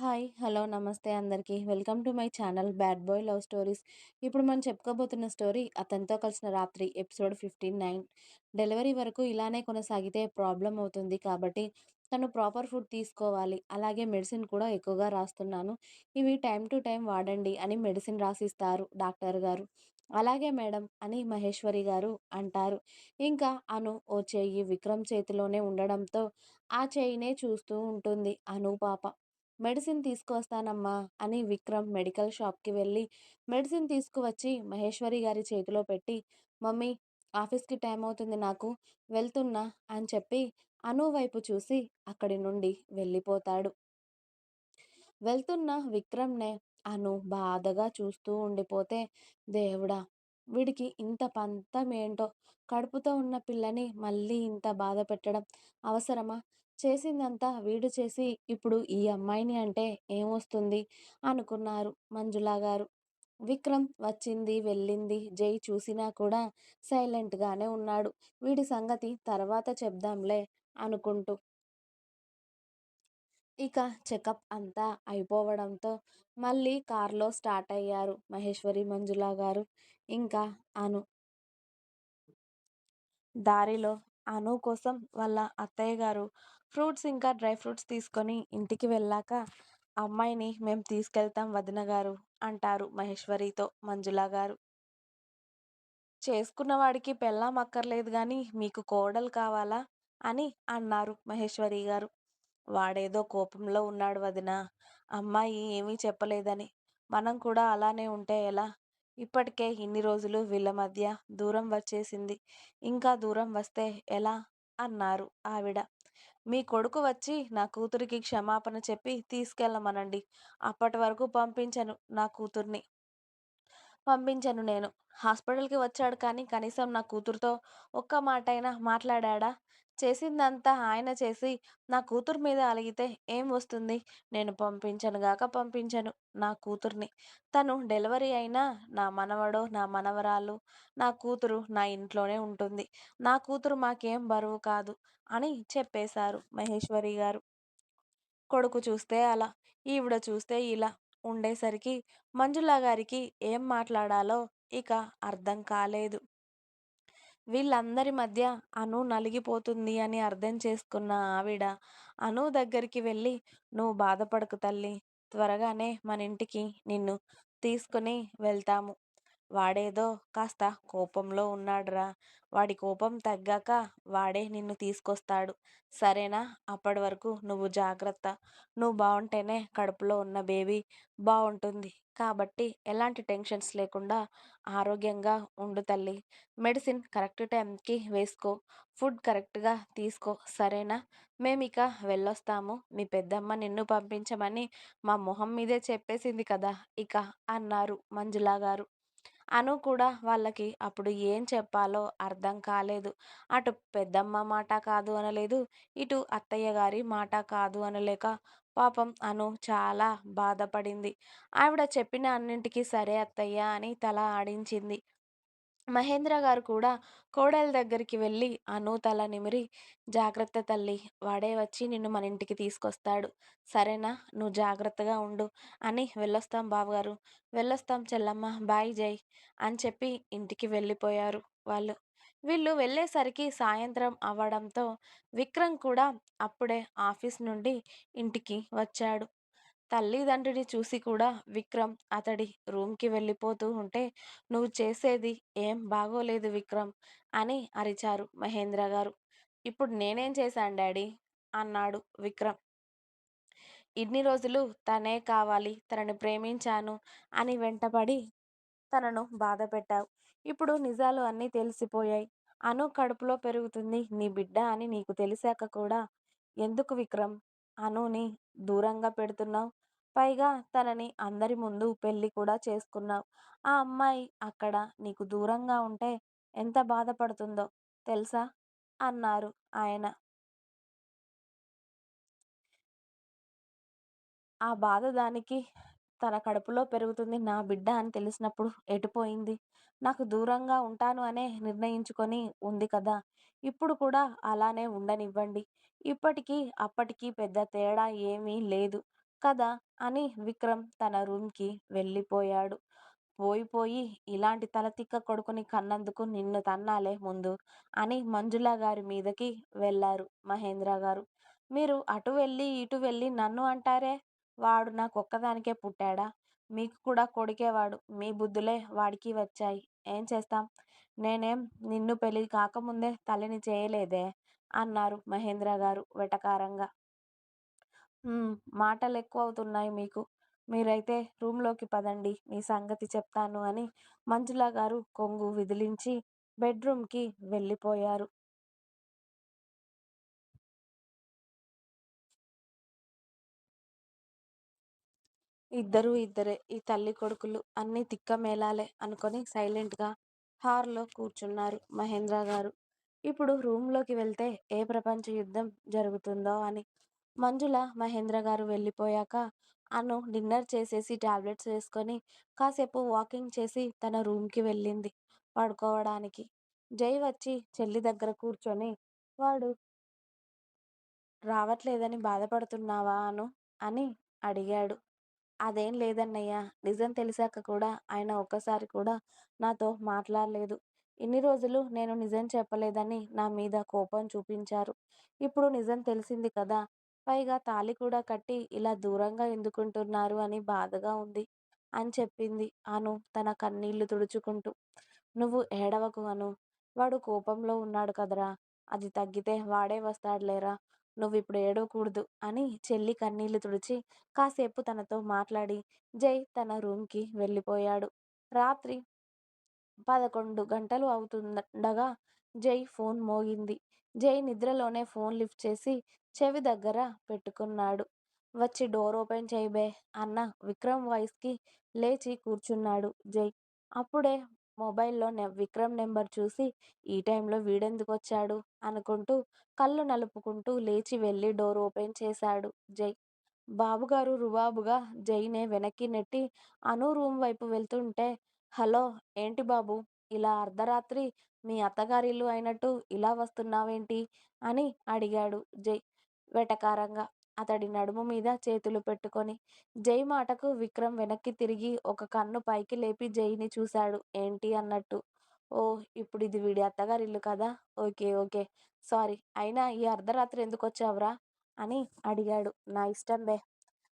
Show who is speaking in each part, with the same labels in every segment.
Speaker 1: Hi! Hello! నమస్తే అందరికీ. Welcome to my channel 'bad boy love stories'. ఇప్పుడు మనం చెప్పుకోబోతున్న స్టోరీ 'అతనితో కలిసిన రాత్రి' ఎపిసోడ్ 59. డెలివరీ వరకు ఇలానే కొనసాగితే ప్రాబ్లం అవుతుంది కాబట్టి తను ప్రాపర్ ఫుడ్ తీసుకోవాలి. అలాగే మెడిసిన్ కూడా ఎక్కువగా రాస్తున్నాను. ఇవి టైం టు టైం వాడండి అని మెడిసిన్ రాసిస్తారు డాక్టర్ గారు. అలాగే మేడం అని మహేశ్వరి గారు అంటారు. ఇంకా అను ఓ చెయ్యి విక్రమ్ చేతిలోనే ఉండడంతో ఆ చెయ్యినే చూస్తూ ఉంటుంది అను పాప. మెడిసిన్ తీసుకువస్తానమ్మా అని విక్రమ్ మెడికల్ షాప్కి వెళ్ళి మెడిసిన్ తీసుకువచ్చి మహేశ్వరి గారి చేతిలో పెట్టి మమ్మీ ఆఫీస్కి టైం అవుతుంది నాకు వెళ్తున్నా అని చెప్పి అను వైపు చూసి అక్కడి నుండి వెళ్ళిపోతాడు. వెళ్తున్న విక్రమ్నే అను బాధగా చూస్తూ ఉండిపోతే దేవుడా వీడికి ఇంత పంతం ఏంటో? కడుపుతో ఉన్న పిల్లని మళ్ళీ ఇంత బాధ పెట్టడం అవసరమా? చేసిందంతా వీడు చేసి ఇప్పుడు ఈ అమ్మాయిని అంటే ఏమొస్తుంది? అనుకున్నారు మంజులా గారు. విక్రమ్ వచ్చింది వెళ్ళింది జై చూసినా కూడా సైలెంట్గానే ఉన్నాడు. వీడి సంగతి తర్వాత చెప్దాంలే అనుకుంటూ. ఇక చెకప్ అంతా అయిపోవడంతో మళ్ళీ కార్లో స్టార్ట్ అయ్యారు మహేశ్వరి మంజులా గారు. ఇంకా అను దారిలో అను కోసం వాళ్ళ అత్తయ్య గారు ఫ్రూట్స్ ఇంకా డ్రై ఫ్రూట్స్ తీసుకొని ఇంటికి వెళ్ళాక అమ్మాయిని మేము తీసుకెళ్తాం వదిన గారు అంటారు మహేశ్వరితో మంజులా గారు. చేసుకున్న వాడికి పెళ్ళాం అక్కర్లేదు కానీ మీకు కోడలు కావాలా అని అన్నారు మహేశ్వరి గారు. వాడేదో కోపంలో ఉన్నాడు వదిన అమ్మాయి ఏమీ చెప్పలేదని. మనం కూడా అలానే ఉంటే ఎలా? ఇప్పటికే ఇన్ని రోజులు వీళ్ళ మధ్య దూరం వచ్చేసింది. ఇంకా దూరం వస్తే ఎలా? అన్నారు ఆవిడ. మీ కొడుకు వచ్చి నా కూతురికి క్షమాపణ చెప్పి తీసుకెళ్ళమనండి. అప్పటి వరకు పంపించను నా కూతుర్ని. పంపించను నేను. హాస్పిటల్కి వచ్చాడు కానీ కనీసం నా కూతురుతో ఒక్క మాటైనా మాట్లాడా చేసిందంతా ఆయన చేసి నా కూతురు మీద అలిగితే ఏం వస్తుంది? నేను పంపించను గాక పంపించను నా కూతుర్ని. తను డెలివరీ అయినా నా మనవడో నా మనవరాలు నా కూతురు నా ఇంట్లోనే ఉంటుంది. నా కూతురు మాకేం బరువు కాదు అని చెప్పేశారు మహేశ్వరి గారు. కొడుకు చూస్తే అలా ఈవిడ చూస్తే ఇలా ఉండేసరికి మంజులా గారికి ఏం మాట్లాడాలో ఇక అర్థం కాలేదు. వీళ్ళందరి మధ్య అను నలిగిపోతుంది అని అర్థం చేసుకున్న ఆవిడ అను దగ్గరికి వెళ్ళి నువ్వు బాధపడకు తల్లి త్వరగానే మన ఇంటికి నిన్ను తీసుకుని వెళ్తాము. వాడేదో కాస్త కోపంలో ఉన్నాడురా. వాడి కోపం తగ్గాక వాడే నిన్ను తీసుకొస్తాడు. సరేనా? అప్పటి వరకు నువ్వు జాగ్రత్త. నువ్వు బాగుంటేనే కడుపులో ఉన్న బేబీ బాగుంటుంది కాబట్టి ఎలాంటి టెన్షన్స్ లేకుండా ఆరోగ్యంగా ఉండు తల్లి. మెడిసిన్ కరెక్ట్ టైంకి వేసుకో. ఫుడ్ కరెక్ట్గా తీసుకో. సరేనా? మేము ఇక వెళ్ళొస్తాము. మీ పెద్దమ్మ నిన్ను పంపించమని మా మొహం మీదే చెప్పేసింది కదా! ఇక అన్నారు మంజులా గారు. అను కూడా వాళ్ళకి అప్పుడు ఏం చెప్పాలో అర్థం కాలేదు. అటు పెద్దమ్మ మాట కాదు అనలేదు ఇటు అత్తయ్య గారి మాట కాదు అనలేక పాపం అను చాలా బాధపడింది. ఆవిడ చెప్పిన అన్నింటికి సరే అత్తయ్య అని తల ఆడించింది. మహేంద్ర గారు కూడా కోడల దగ్గరికి వెళ్ళి అను తల నిమిరి జాగ్రత్త తల్లి వాడే వచ్చి నిన్ను మన ఇంటికి తీసుకొస్తాడు. సరేనా? నువ్వు జాగ్రత్తగా ఉండు అని వెళ్ళొస్తాం బావగారు వెళ్ళొస్తాం చెల్లమ్మ బాయ్ జై అని చెప్పి ఇంటికి వెళ్ళిపోయారు వాళ్ళు. వీళ్ళు వెళ్ళేసరికి సాయంత్రం అవ్వడంతో విక్రమ్ కూడా అప్పుడే ఆఫీస్ నుండి ఇంటికి వచ్చాడు. తల్లిదండ్రిని చూసి కూడా విక్రమ్ అతడి రూమ్కి వెళ్ళిపోతూ ఉంటే నువ్వు చేసేది ఏం బాగోలేదు విక్రమ్ అని అరిచారు మహేంద్ర గారు. ఇప్పుడు నేనేం చేశాను డాడీ? అన్నాడు విక్రమ్. ఇన్ని రోజులు తనే కావాలి తనని ప్రేమించాను అని వెంటపడి తనను బాధ పెట్టావు. ఇప్పుడు నిజాలు అన్నీ తెలిసిపోయాయి. అను కడుపులో పెరుగుతుంది నీ బిడ్డ అని నీకు తెలిసాక కూడా. ఎందుకు విక్రమ్? అనుని దూరంగా పెడుతున్నావు. పైగా తనని అందరి ముందు పెళ్ళి కూడా చేసుకున్నావు. ఆ అమ్మాయి అక్కడ నీకు దూరంగా ఉంటే ఎంత బాధపడుతుందో తెలుసా? అన్నారు ఆయన. ఆ బాధ దానికి తన కడుపులో పెరుగుతుంది. నా బిడ్డ అని తెలిసినప్పుడు ఎటుపోయింది? నాకు దూరంగా ఉంటాను అనే నిర్ణయించుకొని ఉంది కదా! ఇప్పుడు కూడా అలానే ఉండనివ్వండి. ఇప్పటికీ అప్పటికీ పెద్ద తేడా ఏమీ లేదు కదా! అని విక్రమ్ తన రూమ్కి వెళ్ళిపోయాడు. పోయిపోయి ఇలాంటి తలతిక్క కొడుకుని కన్నందుకు నిన్ను తన్నాలే ముందు అని మంజులాగారి మీదకి వెళ్ళారు మహేంద్ర గారు. మీరు అటు వెళ్ళి ఇటు వెళ్ళి నన్ను అంటారే? వాడు నాకొక్కదానికే పుట్టాడా? మీకు కూడా కొడుకేవాడు మీ బుద్ధులే వాడికి వచ్చాయి. ఏం చేస్తాం? నేనేం నిన్ను పెళ్ళి కాకముందే తల్లిని చేయలేదే? అన్నారు మహేంద్ర గారు వెటకారంగా. మాటలు ఎక్కువ అవుతున్నాయి మీకు. మీరైతే రూంలోకి పదండి మీ సంగతి చెప్తాను అని మంజులగారు కొంగు విదిలించి బెడ్రూమ్కి వెళ్ళిపోయారు. ఇద్దరూ ఇద్దరే ఈ తల్లి కొడుకులు అన్నీ తిక్కమేళాలే అనుకొని సైలెంట్గా హార్లో కూర్చున్నారు మహేంద్ర గారు ఇప్పుడు రూమ్లోకి వెళ్తే ఏ ప్రపంచ యుద్ధం జరుగుతుందో అని. మంజుల, మహేంద్ర గారు వెళ్ళిపోయాక అను డిన్నర్ చేసేసి టాబ్లెట్స్ వేసుకొని కాసేపు వాకింగ్ చేసి తన రూమ్కి వెళ్ళింది పడుకోవడానికి. జై వచ్చి చెల్లి దగ్గర కూర్చొని వాడు రావట్లేదని బాధపడుతున్నావా అను అని అడిగాడు. అదేం లేదన్నయ్యా. నిజం తెలిసాక కూడా ఆయన ఒక్కసారి కూడా నాతో మాట్లాడలేదు ఇన్ని రోజులు నేను నిజం చెప్పలేదని నా మీద కోపం చూపించారు. ఇప్పుడు నిజం తెలిసింది కదా! పైగా తాళి కూడా కట్టి ఇలా దూరంగా ఎందుకుంటున్నారు అని బాధగా ఉంది అని చెప్పింది అను తన కన్నీళ్ళు తుడుచుకుంటూ. నువ్వు ఏడవకు అను వాడు కోపంలో ఉన్నాడు కదరా! అది తగ్గితే వాడే వస్తాడులేరా! నువ్విప్పుడు ఏడవకూడదు అని చెల్లి కన్నీళ్ళు తుడిచి కాసేపు తనతో మాట్లాడి జై తన రూమ్కి వెళ్ళిపోయాడు. రాత్రి పదకొండు గంటలు అవుతుండగా జై ఫోన్ మోగింది. జై నిద్రలోనే ఫోన్ లిఫ్ట్ చేసి చెవి దగ్గర పెట్టుకున్నాడు. వచ్చి డోర్ ఓపెన్ చేయబే అన్న విక్రమ్ వాయిస్కి లేచి కూర్చున్నాడు జై. అప్పుడే మొబైల్లో విక్రమ్ నెంబర్ చూసి ఈ టైంలో వీడెందుకు వచ్చాడు అనుకుంటూ కళ్ళు నలుపుకుంటూ లేచి వెళ్ళి డోర్ ఓపెన్ చేశాడు జై. బాబుగారు రుబాబుగా జైనే వెనక్కి నెట్టి అను రూమ్ వైపు వెళ్తుంటే హలో ఏంటి బాబు ఇలా అర్ధరాత్రి మీ అత్తగారిల్లు అయినట్టు ఇలా వస్తున్నావేంటి? అని అడిగాడు జై వెటకారంగా అతడి నడుము మీద చేతులు పెట్టుకొని. జై మాటకు విక్రమ్ వెనక్కి తిరిగి ఒక కన్ను పైకి లేపి జైని చూశాడు ఏంటి అన్నట్టు. ఓ ఇప్పుడు ఇది వీడి అత్తగారిల్లు కదా! ఓకే ఓకే సారీ అయినా ఈ అర్ధరాత్రి ఎందుకు వచ్చావురా అని అడిగాడు. నా ఇష్టం బే.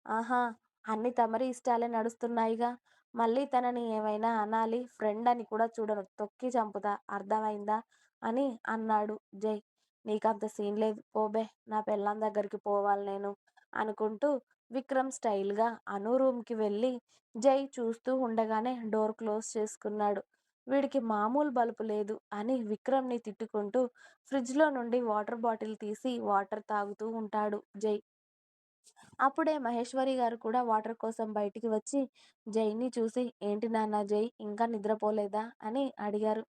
Speaker 1: ఆహా అన్ని తమరి ఇష్టాలే నడుస్తున్నాయిగా! మళ్ళీ తనని ఏమైనా అనాలి ఫ్రెండ్ అని కూడా చూడను తొక్కి చంపుతా అర్థమైందా అని అన్నాడు జై. నీకంత సీన్ లేదు పోబే నా పెళ్ళాం దగ్గరికి పోవాలి నేను అనుకుంటూ విక్రమ్ స్టైల్గా అను రూమ్కి వెళ్ళి జై చూస్తూ ఉండగానే డోర్ క్లోజ్ చేసుకున్నాడు. వీడికి మామూలు బలుపు లేదు అని విక్రమ్ని తిట్టుకుంటూ ఫ్రిడ్జ్లో నుండి వాటర్ బాటిల్ తీసి వాటర్ తాగుతూ ఉంటాడు జై. అప్పుడే మహేశ్వరి గారు కూడా వాటర్ కోసం బయటికి వచ్చి జైని చూసి ఏంటి నాన్న జై ఇంకా నిద్రపోలేదా? అని అడిగారు.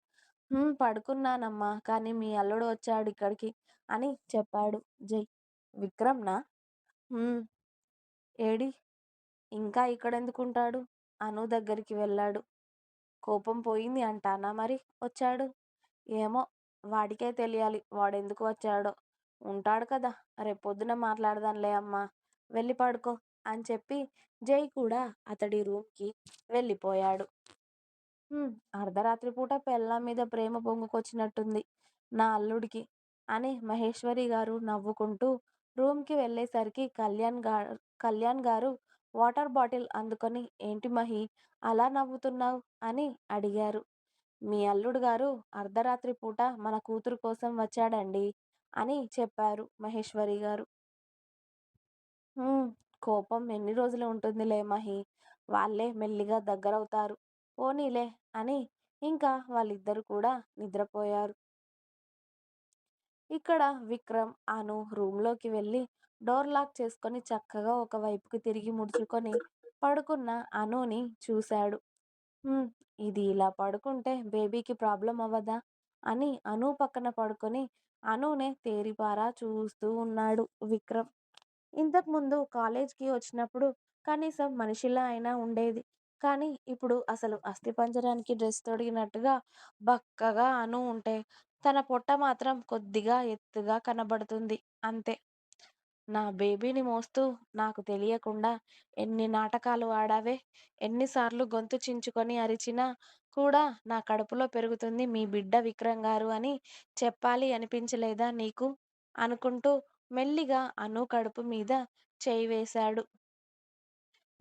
Speaker 1: పడుకున్నానమ్మా కానీ మీ అల్లుడు వచ్చాడిక్కడికి అని చెప్పాడు జై. విక్రమ్నా ఏడి ఇంకా ఇక్కడ ఇంకా ఇక్కడెందుకుంటాడు? అను దగ్గరికి వెళ్ళాడు. కోపం పోయింది అంటానా మరి వచ్చాడు? ఏమో వాడికే తెలియాలి వాడెందుకు వచ్చాడో? ఉంటాడు కదా రేపొద్దున మాట్లాడదాంలే అమ్మా వెళ్ళి పడుకో అని చెప్పి జై కూడా అతడి రూమ్కి వెళ్ళిపోయాడు అర్ధరాత్రి పూట అర్ధరాత్రిపూట పెళ్ళాం మీద ప్రేమ పొంగుకొచ్చినట్టుంది నా అల్లుడికి. అని మహేశ్వరి గారు నవ్వుకుంటూ రూమ్కి వెళ్ళేసరికి కళ్యాణ్ గారు వాటర్ బాటిల్ అందుకొని ఏంటి మహి అలా నవ్వుతున్నావ్? అని అడిగారు. మీ అల్లుడు గారు అర్ధరాత్రి పూట మన కూతురు కోసం వచ్చాడండి అని చెప్పారు మహేశ్వరి గారు. కోపం ఎన్ని రోజులు ఉంటుందిలే మహి. వాళ్ళే మెల్లిగా దగ్గరవుతారు. పోనీలే అని ఇంకా వాళ్ళిద్దరూ కూడా నిద్రపోయారు. ఇక్కడ విక్రమ్, అను రూమ్లోకి వెళ్ళి డోర్ లాక్ చేసుకొని చక్కగా ఒక వైపుకి తిరిగి ముడుచుకొని పడుకున్న అనుని చూశాడు. ఇది ఇలా పడుకుంటే బేబీకి ప్రాబ్లం అవ్వదా? అని అను పక్కన పడుకొని అనునే తేరిపారా చూస్తూ ఉన్నాడు విక్రమ్. ఇంతకుముందు కాలేజ్కి వచ్చినప్పుడు కనీసం మనిషిలా అయినా ఉండేది. కానీ ఇప్పుడు అసలు అస్థిపంజరానికి డ్రెస్ తొడిగినట్టుగా బక్కగా అను ఉంటే తన పొట్ట మాత్రం కొద్దిగా ఎత్తుగా కనబడుతుంది. అంతే. నా బేబీని మోస్తూ నాకు తెలియకుండా ఎన్ని నాటకాలు ఆడావే ఎన్నిసార్లు గొంతు చించుకొని అరిచినా కూడా నా కడుపులో పెరుగుతుంది మీ బిడ్డ విక్రమ్ గారు అని చెప్పాలి అనిపించలేదా నీకు? అనుకుంటూ మెల్లిగా అను కడుపు మీద చేయి వేశాడు.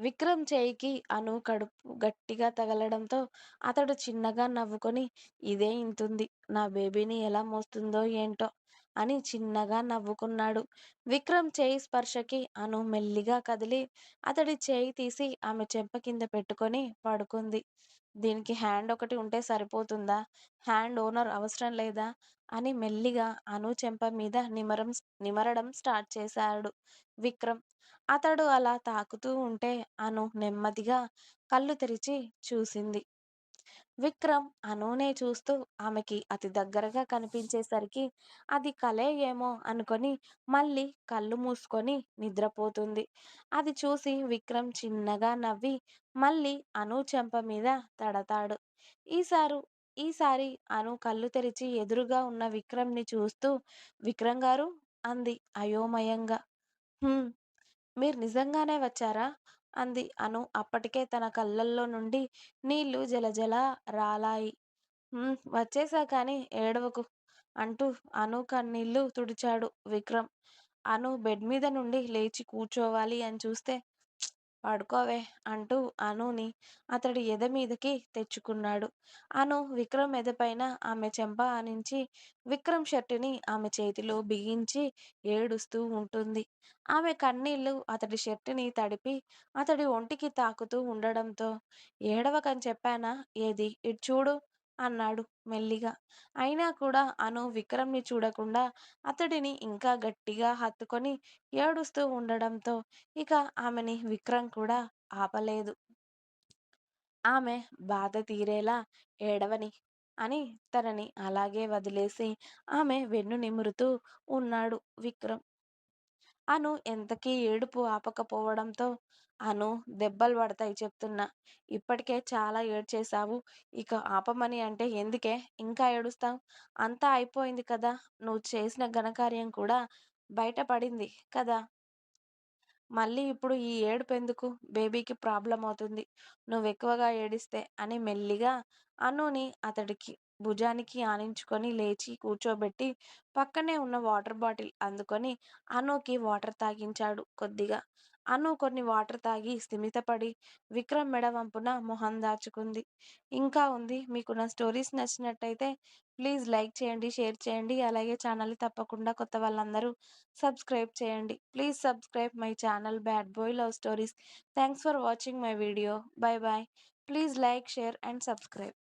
Speaker 1: విక్రమ్ చేయికి అను కడుపు గట్టిగా తగలడంతో అతడు చిన్నగా నవ్వుకొని ఇదే ఇంతుంది. నా బేబీని ఎలా మోస్తుందో ఏంటో అని చిన్నగా నవ్వుకున్నాడు. విక్రమ్ చేయి స్పర్శకి అను మెల్లిగా కదిలి అతడి చేయి తీసి ఆమె చెంప కింద పెట్టుకొని పడుకుంది. దీనికి హ్యాండ్ ఒకటి ఉంటే సరిపోతుందా? హ్యాండ్ ఓనర్ అవసరం లేదా అని మెల్లిగా అను చెంప మీద నిమరం నిమరడం స్టార్ట్ చేశాడు విక్రమ్. అతడు అలా తాకుతూ ఉంటే అను నెమ్మదిగా కళ్ళు తెరిచి చూసింది. విక్రమ్ అనునే చూస్తూ ఆమెకి అతి దగ్గరగా కనిపించేసరికి అది కలే ఏమో అనుకొని మళ్ళీ కళ్ళు మూసుకొని నిద్రపోతుంది. అది చూసి విక్రమ్ చిన్నగా నవ్వి మళ్ళీ అను చెంప మీద తడతాడు. ఈసారు ఈసారి అను కళ్ళు తెరిచి ఎదురుగా ఉన్న విక్రమ్ని చూస్తూ విక్రమ్ గారు అంది అయోమయంగా. మీరు నిజంగానే వచ్చారా? అంది అను అప్పటికే తన కళ్ళల్లో నుండి నీళ్ళు జలజల రాలాయి. "ఉమ్, వచ్చేసా కానీ ఏడవకు అంటూ అను కన్నీళ్ళు తుడిచాడు విక్రమ్. అను బెడ్ మీద నుండి లేచి కూర్చోవాలి అని చూస్తే వాడుకోవే పడుకోవే అంటూ అనుని అతడి ఎద మీదకి తెచ్చుకున్నాడు. అను విక్రమ్ ఎదపైన ఆమె చెంప ఆనించి విక్రమ్ షర్టుని ఆమె చేతిలో బిగించి ఏడుస్తూ ఉంటుంది. ఆమె కన్నీళ్ళు అతడి షర్టుని తడిపి అతడి ఒంటికి తాకుతూ ఉండడంతో ఏడవకని చెప్పానా? ఏది? ఇటు చూడు. అన్నాడు మెల్లిగా. అయినా కూడా అను విక్రమ్ని చూడకుండా అతడిని ఇంకా గట్టిగా హత్తుకొని ఏడుస్తూ ఉండడంతో ఇక ఆమెని విక్రమ్ కూడా ఆపలేదు. ఆమె బాధ తీరేలా ఏడవని అని తనని అలాగే వదిలేసి ఆమె వెన్ను నిమురుతూ ఉన్నాడు విక్రమ్. అను ఎంతకీ ఏడుపు ఆపకపోవడంతో అను దెబ్బలు పడతాయి చెప్తున్నా. ఇప్పటికే చాలా ఏడ్చేశావు. ఇక ఆపమని అంటే ఎందుకే? ఇంకా ఏడుస్తావు? అంతా అయిపోయింది కదా? నువ్వు చేసిన ఘనకార్యం కూడా బయటపడింది కదా? మళ్ళీ ఇప్పుడు ఈ ఏడుపు ఎందుకు బేబీకి ప్రాబ్లం అవుతుంది నువ్వు ఎక్కువగా ఏడిస్తే అని మెల్లిగా అనుని అతడికి భుజానికి ఆనించుకొని లేచి కూర్చోబెట్టి పక్కనే ఉన్న వాటర్ బాటిల్ అందుకొని అనుకి వాటర్ తాగించాడు కొద్దిగా. అను కొన్ని వాటర్ తాగి స్థిమితపడి విక్రమ్ మెడ వంపున మొహం దాచుకుంది. ఇంకా ఉంది. మీకు నా స్టోరీస్ నచ్చినట్టయితే ప్లీజ్ లైక్ చేయండి షేర్ చేయండి. అలాగే ఛానల్ని తప్పకుండా కొత్త వాళ్ళందరూ సబ్స్క్రైబ్ చేయండి. Please subscribe my channel bad boy love stories. Thanks for watching my video. Bye bye. Please like share and subscribe.